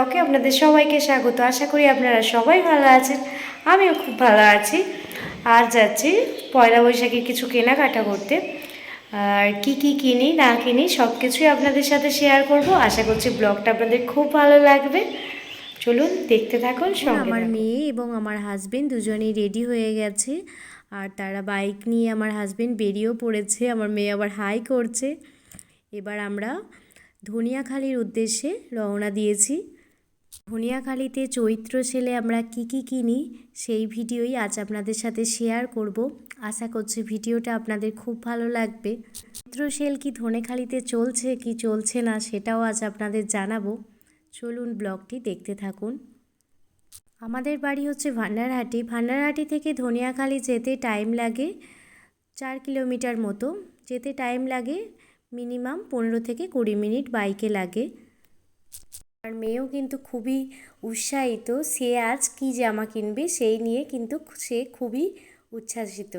ব্লকে আপনাদের সবাইকে স্বাগত। আশা করি আপনারা সবাই ভালো আছেন। আমিও খুব ভালো আছি। আর যাচ্ছি পয়লা বৈশাখে কিছু কেনাকাটা করতে। আর কি কি কিনি না কিনি সব কিছুই আপনাদের সাথে শেয়ার করব। আশা করছি ব্লগটা আপনাদের খুব ভালো লাগবে। চলুন দেখতে থাকুন সঙ্গে আমার মেয়ে এবং আমার হাজবেন্ড দুজনেই রেডি হয়ে গেছে। আর তারা বাইক নিয়ে আমার হাজবেন্ড বেরিয়েও পড়েছে। আমার মেয়ে আবার হাই করছে। এবার আমরা ধনিয়াখালির উদ্দেশ্যে রওনা দিয়েছি। ধনিয়াখালিতে চৈত্র সেলে আমরা কি কি কিনি, সেই ভিডিওই আজ আপনাদের সাথে শেয়ার করব। আশা করছি ভিডিওটা আপনাদের খুব ভালো লাগবে। চৈত্র সেল কি ধনেখালিতে চলছে, কি চলছে না, সেটাও আজ আপনাদের জানাব। চলুন ব্লগটি দেখতে থাকুন। আমাদের বাড়ি হচ্ছে ভান্ডারহাটি। ভান্ডারহাটি থেকে ধনিয়াখালি যেতে টাইম লাগে চার কিলোমিটার মতো। যেতে টাইম লাগে মিনিমাম পনেরো থেকে কুড়ি মিনিট বাইকে লাগে। আর মেয়েও কিন্তু খুবই উৎসাহিত। সে আজ কী জামা কিনবে সেই নিয়ে কিন্তু সে খুবই উচ্ছ্বাসিত।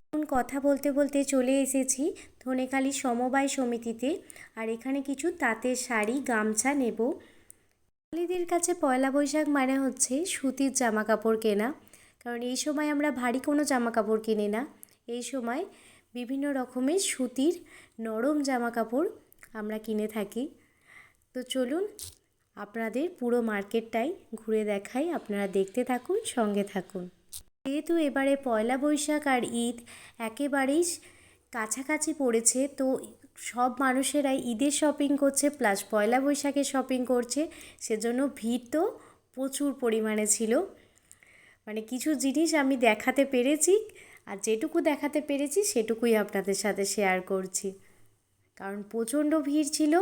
এখন কথা বলতে বলতে চলে এসেছি ধনেখালি সমবায় সমিতিতে আর এখানে কিছু তাঁতের শাড়ি, গামছা নেব। বাঙালিদের কাছে পয়লা বৈশাখ মানে হচ্ছে সুতির জামা কাপড় কেনা। কারণ এই সময় আমরা ভারী কোনো জামা কাপড় কিনি না। এই সময় বিভিন্ন রকমের সুতির নরম জামা কাপড় আমরা কিনে থাকি। তো চলুন আপনাদের পুরো মার্কেটটাই ঘুরে দেখাই। আপনারা দেখতে থাকুন, সঙ্গে থাকুন। যেহেতু এবারে পয়লা বৈশাখ আর ঈদ একেবারেই কাছাকাছি পড়েছে, তো সব মানুষেরাই ঈদের শপিং করছে প্লাস পয়লা বৈশাখে শপিং করছে, সেজন্য ভিড় তো প্রচুর পরিমাণে ছিল। মানে কিছু জিনিস আমি দেখাতে পেরেছি, আর যেটুকু দেখাতে পেরেছি সেটুকুই আপনাদের সাথে শেয়ার করছি। কারণ প্রচণ্ড ভিড় ছিল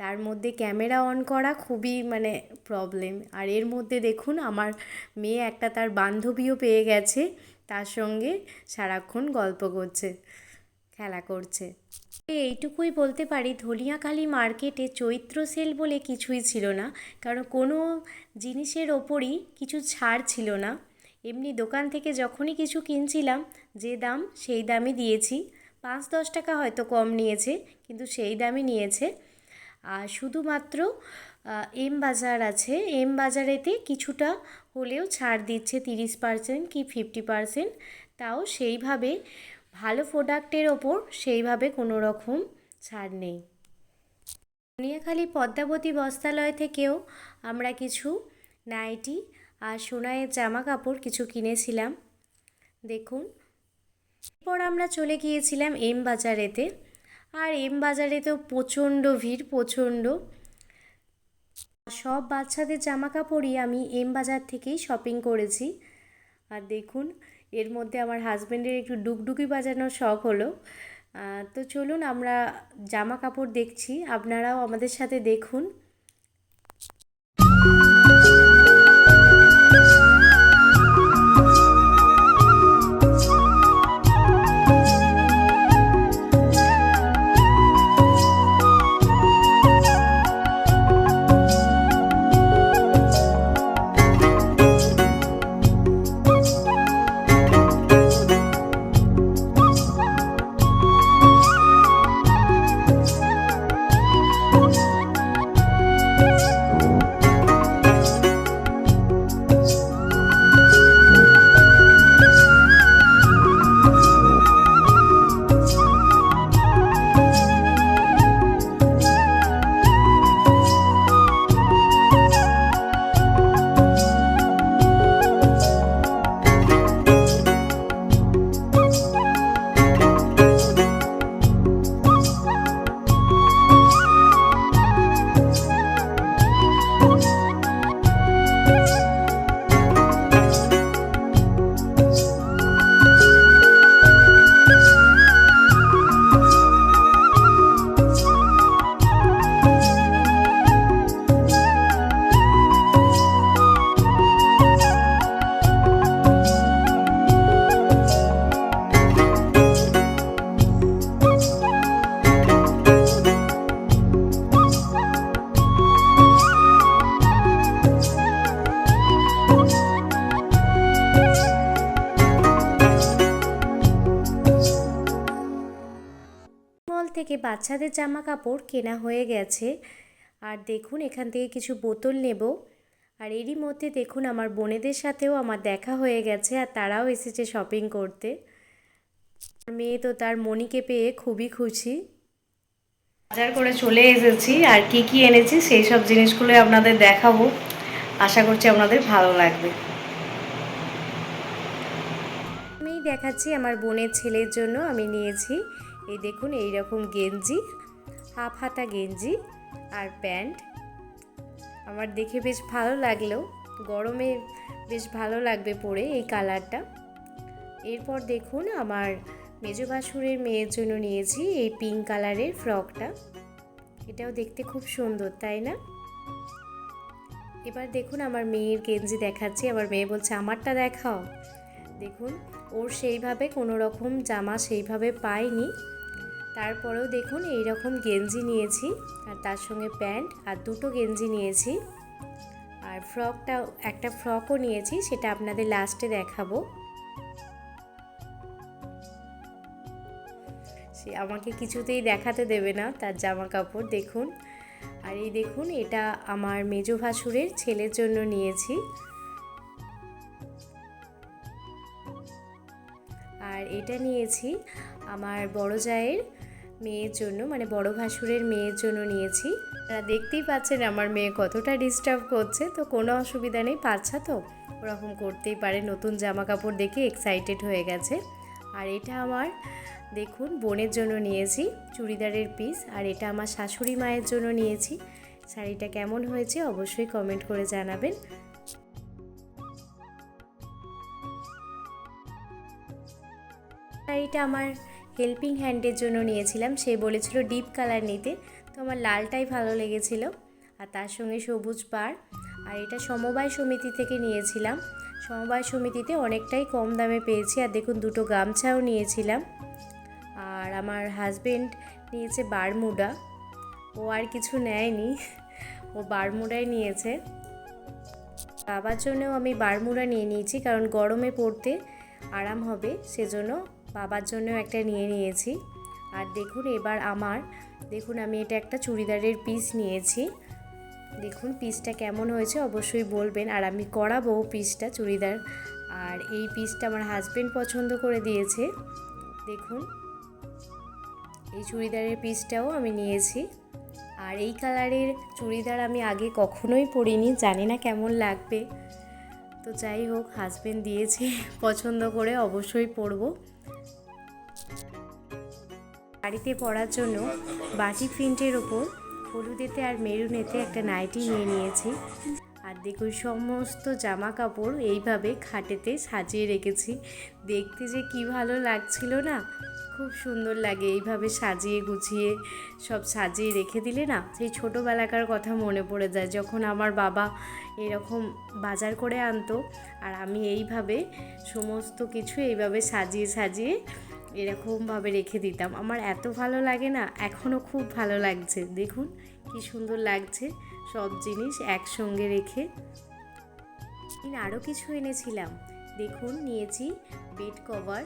তার মধ্যে ক্যামেরা অন করা খুবই মানে প্রবলেম আর এর মধ্যে দেখুন, আমার মেয়ে একটা তার বান্ধবীও পেয়ে গেছে, তার সঙ্গে সারাক্ষণ গল্প করছে, খেলা করছে। এইটুকুই বলতে পারি ধনিয়াখালি মার্কেটে চৈত্র সেল বলে কিছুই ছিল না, কারণ কোনো জিনিসের ওপরই কিছু ছাড় ছিল না। এমনি দোকান থেকে যখনই কিছু কিনছিলাম, যে দাম, সেই দামই দিয়েছি। পাঁচ দশ টাকা হয়তো কম নিয়েছে, কিন্তু সেই দামই নিয়েছে। আর শুধুমাত্র এম বাজার আছে। এম বাজারেতে কিছুটা হলেও ছাড় দিচ্ছে তিরিশ পার্সেন্ট কি ফিফটি পার্সেন্ট তাও সেইভাবে ভালো প্রোডাক্টের ওপর সেইভাবে কোনো রকম ছাড় নেই। সোনিয়াখালী পদ্মাবতী বস্ত্রালয় থেকেও আমরা কিছু নাইটি আর সোনায়ের জামা কাপড় কিছু কিনেছিলাম। দেখুন। এরপর আমরা চলে গিয়েছিলাম এম বাজারেতে আর এম বাজারে তো প্রচণ্ড ভিড়, প্রচণ্ড। সব বাচ্চাদের জামা কাপড়ই আমি এম বাজার থেকেই শপিং করেছি। আর দেখুন, এর মধ্যে আমার হাজব্যান্ডের একটু ডুকডুকি বাজানোর শখ হলো। তো চলুন আমরা জামা কাপড় দেখছি, আপনারাও আমাদের সাথে দেখুন। বাচ্চাদের জামা কাপড় কেনা হয়ে গেছে। আর দেখুন, এখান থেকে কিছু বোতল নেব। আর এরই মধ্যে দেখুন, আমার বোনেদের সাথেও আমার দেখা হয়ে গেছে আর তারাও এসেছে শপিং করতে। মেয়ে তো তার মনিকে পেয়ে খুবই খুশি। বাজার করে চলে এসেছি আর কি কি এনেছি সেই সব জিনিসগুলো আপনাদের দেখাবো। আশা করছি আপনাদের ভালো লাগবে। আমি দেখাচ্ছি আমার বোনের ছেলের জন্য আমি নিয়েছি। এই দেখুন এই রকম গেঞ্জি, হাফ হাতা গেঞ্জি আর প্যান্ট। আমার দেখে বেশ ভালো লাগল। গরমে বেশ ভালো লাগবে পরে এই কালারটা। এরপর দেখুন, আমার মেজো বাসুরের মেয়ের জন্য নিয়েছি এই পিঙ্ক কালারের ফ্রকটা। এটাও দেখতে খুব সুন্দর, তাই না? এবার দেখুন, আমার মেয়ের গেঞ্জি দেখাচ্ছি। আমার মেয়ে বলছে, আমারটা দেখাও। দেখুন, ওর সেইভাবে কোনো রকম জামা সেইভাবে পাইনি তারপরেও দেখুন এই রকম গেঞ্জি নিয়েছি, আর তার সঙ্গে প্যান্ট, আর দুটো গেঞ্জি নিয়েছি। আর ফ্রকটা, একটা ফ্রকও নিয়েছি, সেটা আপনাদের লাস্টে দেখাবো। সে আমাকে কিছুতেই দেখাতে দেবে না, তার জামা কাপড় দেখুন। আর এই দেখুন, এটা আমার মেজো ভাসুরের ছেলের জন্য নিয়েছি। আর এটা নিয়েছি আমার বড় জায়ের মেয়ের জন্য মানে বড় ভাসুরের মেয়ের জন্য নিয়েছি। তারা দেখতেই পাচ্ছেন আমার মেয়ে কতটা ডিস্টার্ব করছে, তো কোনো অসুবিধা নেই বাচ্চা তো? ওরকম করতেই পারে, নতুন জামা কাপড় দেখে এক্সাইটেড হয়ে গেছে। আর এটা আমার, দেখুন, বোনের জন্য নিয়েছি, চুড়িদারের পিস আর এটা আমার শাশুড়ি মায়ের জন্য নিয়েছি। শাড়িটা কেমন হয়েছে অবশ্যই কমেন্ট করে জানাবেন। শাড়িটা আমার হেল্পিং হ্যান্ডের জন্য নিয়েছিলাম। সে বলেছিল, ডিপ কালার নিতে। তো আমার লালটাই ভালো লেগেছিল। আর তার সঙ্গে সবুজ পাড়। আর এটা সমবায় সমিতি থেকে নিয়েছিলাম। সমবায় সমিতিতে অনেকটাই কম দামে পেয়েছি। আর দেখুন, দুটো গামছাও নিয়েছিলাম। আর আমার হাজবেন্ড নিয়েছে বারমুডা। ও আর কিছু নেয়নি। ও বারমুডাই নিয়েছে। বাবার জন্যও আমি বারমুডা নিয়ে নিয়েছি, কারণ গরমে পড়তে আরাম হবে, সেজন্য বাবার জন্যও একটা নিয়ে নিয়েছি। আর দেখুন এবার আমার, দেখুন আমি এটা একটা চুড়িদারের পিস নিয়েছি। দেখুন পিসটা কেমন হয়েছে, অবশ্যই বলবেন। আর আমি করাবো পিসটা চুড়িদার। আর এই পিসটা আমার হাজবেন্ড পছন্দ করে দিয়েছে। দেখুন, এই চুড়িদারের পিসটাও আমি নিয়েছি। আর এই কালারের চুড়িদার আমি আগে কখনোই পরিনি, জানি না কেমন লাগবে। তো যাই হোক হাজবেন্ড দিয়েছে, পছন্দ করে অবশ্যই পরবো। বাড়িতে পরার জন্য বাটি প্রিন্টের ওপর হলুদেতে আর মেরুনেতে একটা নাইটি নিয়ে নিয়েছি। আর দেখুন, সমস্ত জামা কাপড় এইভাবে খাটেতে সাজিয়ে রেখেছি। দেখতে যে কি ভালো লাগছিল না? খুব সুন্দর লাগে এইভাবে সাজিয়ে গুছিয়ে সব সাজিয়ে রেখে দিলে না? সেই ছোটোবেলাকার কথা মনে পড়ে যায়, যখন আমার বাবা এরকম বাজার করে আনতো আর আমি এইভাবে সমস্ত কিছু এইভাবে সাজিয়ে সাজিয়ে এরকমভাবে রেখে দিতাম। আমার এত ভালো লাগে না, এখনও খুব ভালো লাগছে। দেখুন কি সুন্দর লাগছে সব জিনিস একসঙ্গে রেখে। আরও কিছু এনেছিলাম। দেখুন, নিয়েছি বেড কভার।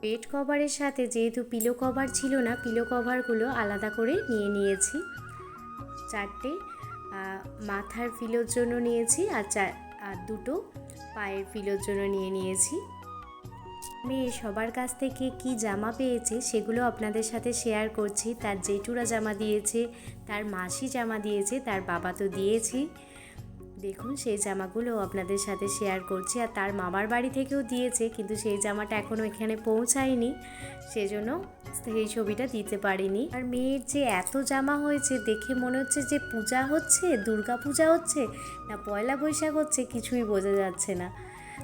বেড কভারের সাথে যেহেতু পিলো কভার ছিল না পিলো কভারগুলো আলাদা করে নিয়ে নিয়েছি। চারটে মাথার ফিলোর জন্য নিয়েছি আর চার আর দুটো পায়ের ফিলোর জন্য নিয়ে নিয়েছি। মেয়ে সবার কাছ থেকে কি জামা পেয়েছে সেগুলো আপনাদের সাথে শেয়ার করছি। তার জেঠুরা জামা দিয়েছে, তার মাসি জামা দিয়েছে, তার বাবা তো দিয়েছি। দেখুন, সেই জামাগুলো আপনাদের সাথে শেয়ার করছি আর তার মামার বাড়ি থেকেও দিয়েছে, কিন্তু সেই জামাটা এখনও এখানে পৌঁছায়নি। সেজন্য সেই ছবিটা দিতে পারিনি। আর মেয়ের যে এত জামা হয়েছে, দেখে মনে হচ্ছে যে পূজা হচ্ছে দুর্গা পূজা হচ্ছে, না পয়লা বৈশাখ হচ্ছে, কিছুই বোঝা যাচ্ছে না।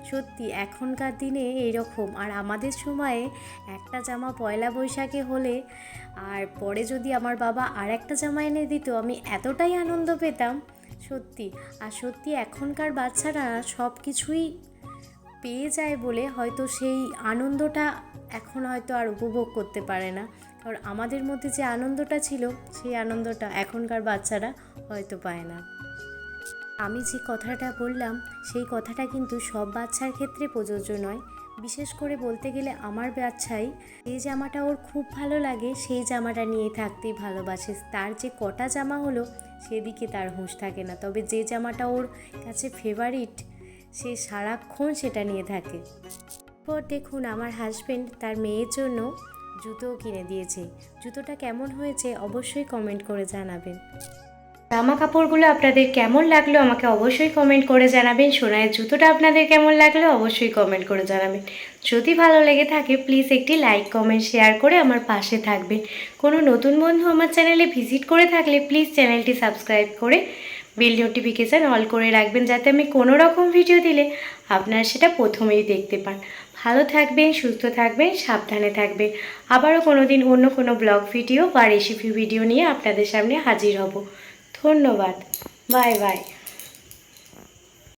সত্যি, এখনকার দিনে এইরকম আর আমাদের সময়ে একটা জামা পয়লা বৈশাখে হলে আর পরে যদি আমার বাবা আর একটা জামা এনে দিত, আমি এতটাই আনন্দ পেতাম, সত্যি। আর সত্যি, এখনকার বাচ্চারা সব কিছুই পেয়ে যায় বলে হয়তো সেই আনন্দটা এখন হয়তো আর উপভোগ করতে পারে না। কারণ আমাদের মধ্যে যে আনন্দটা ছিল, সেই আনন্দটা এখনকার বাচ্চারা হয়তো পায় না। আমি যে কথাটা বললাম, সেই কথাটা কিন্তু সব বাচ্চার ক্ষেত্রে প্রযোজ্য নয়। বিশেষ করে বলতে গেলে আমার বাচ্চাই, যে জামাটা ওর খুব ভালো লাগে, সেই জামাটা নিয়ে থাকতেই ভালোবাসে। তার যে কটা জামা হলো, সেদিকে তার হুঁশ থাকে না। তবে যে জামাটা ওর কাছে ফেভারিট সে সারাক্ষণ সেটা নিয়ে থাকে। পর দেখুন, আমার হাজবেন্ড তার মেয়ের জন্য জুতোও কিনে দিয়েছে। জুতোটা কেমন হয়েছে, অবশ্যই কমেন্ট করে জানাবেন। জামা কাপড়গুলো আপনাদের কেমন লাগল আমাকে অবশ্যই কমেন্ট করে জানাবেন। সোনায়ের জুতোটা আপনাদের কেমন লাগল অবশ্যই কমেন্ট করে জানাবেন। যদি ভালো লেগে থাকে প্লিজ একটি লাইক কমেন্ট শেয়ার করে আমার পাশে থাকবেন। কোনো নতুন বন্ধু আমার চ্যানেলে ভিজিট করে থাকলে প্লিজ চ্যানেলটি সাবস্ক্রাইব করে বেল নোটিফিকেশান অল করে রাখবেন যাতে আমি কোনো রকম ভিডিও দিলে আপনারা সেটা প্রথমেই দেখতে পান। ভালো থাকবেন, সুস্থ থাকবেন, সাবধানে থাকবেন। আবারও কোনো দিন অন্য কোনো ব্লগ ভিডিও বা রেসিপি ভিডিও নিয়ে আপনাদের সামনে হাজির হব। ধন্যবাদ। Bye bye.